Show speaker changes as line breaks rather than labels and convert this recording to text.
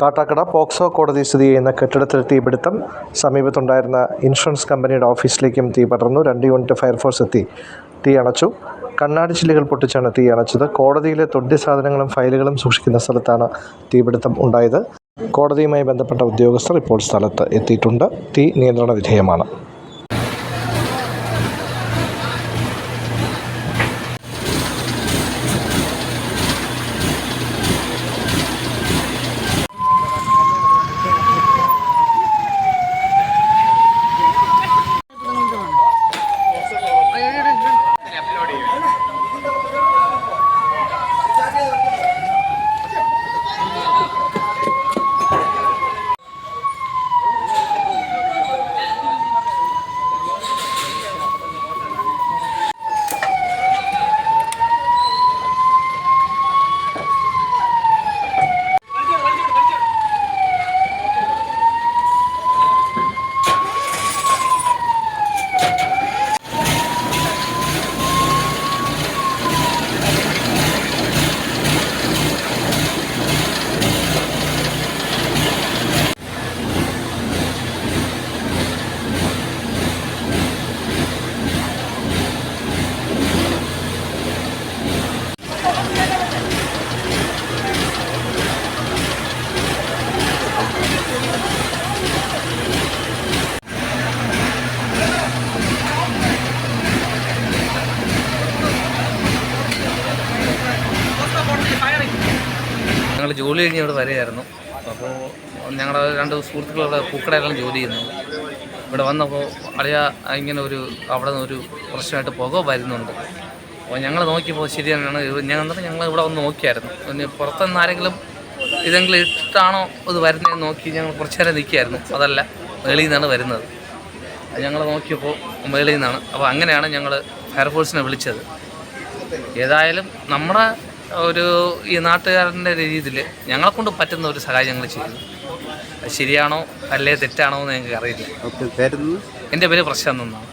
Kattakada POCSO കോടതി സ്ഥിതി ചെയ്യുന്ന കെട്ടിടത്തിൽ തീപിടുത്തം സമീപത്തുണ്ടായിരുന്ന ഇൻഷുറൻസ് കമ്പനിയുടെ ഓഫീസിലേക്കും തീ പടർന്നു. രണ്ട് യൂണിറ്റ് ഫയർഫോഴ്സ് എത്തി. തീ അണച്ചു. കണ്ണാടി ചില്ലുകൾ പൊട്ടിച്ചാണ് തീ അണച്ചത്. കോടതിയിലെ തൊണ്ടി സാധനങ്ങളും ഫയലുകളും സൂക്ഷിക്കുന്ന സ്ഥലത്താണ് തീപിടുത്തം ഉണ്ടായത്. കോടതിയുമായി ബന്ധപ്പെട്ട ഉദ്യോഗസ്ഥർ ഇപ്പോൾ സ്ഥലത്ത് എത്തിയിട്ടുണ്ട്. തീ നിയന്ത്രണ വിധേയമാണ്.
ഞങ്ങൾ ജോലി കഴിഞ്ഞ് ഇവിടെ വരികയായിരുന്നു. അപ്പോൾ ഞങ്ങളുടെ രണ്ട് സുഹൃത്തുക്കൾ ഇവിടെ പൂക്കടയിലാണ് ജോലി ചെയ്യുന്നത്. ഇവിടെ വന്നപ്പോൾ അളിയ ഇങ്ങനെ ഒരു അവിടെ നിന്ന് ഒരു പ്രശ്നമായിട്ട് പുക വരുന്നുണ്ട്. അപ്പോൾ ഞങ്ങൾ നോക്കിയപ്പോൾ ശരിയാണ് ഞങ്ങൾ ഞങ്ങൾ ഇവിടെ വന്ന് നോക്കിയായിരുന്നു. പിന്നെ പുറത്തുനിന്ന് ആരെങ്കിലും ഇതെങ്കിലും ഇട്ടാണോ ഇത് വരുന്നതെന്ന് നോക്കി ഞങ്ങൾ കുറച്ച് നേരം നിൽക്കുകയായിരുന്നു. അതല്ല വെളിയിൽ നിന്നാണ് വരുന്നത്. ഞങ്ങൾ നോക്കിയപ്പോൾ വെളിയിൽ നിന്നാണ്. അപ്പോൾ അങ്ങനെയാണ് ഞങ്ങൾ ഫയർഫോഴ്സിനെ വിളിച്ചത്. ഏതായാലും നമ്മുടെ ഒരു ഈ നാട്ടുകാരന്റെ രീതിയിൽ ഞങ്ങളെ കൊണ്ട് പറ്റുന്ന ഒരു സഹായം ഞങ്ങൾ ചെയ്തു. ശരിയാണോ അല്ലേ തെറ്റാണോ എന്ന് ഞങ്ങൾക്ക് അറിയില്ല. എന്റെ പേര് പ്രശാന്ത് എന്നാണ്.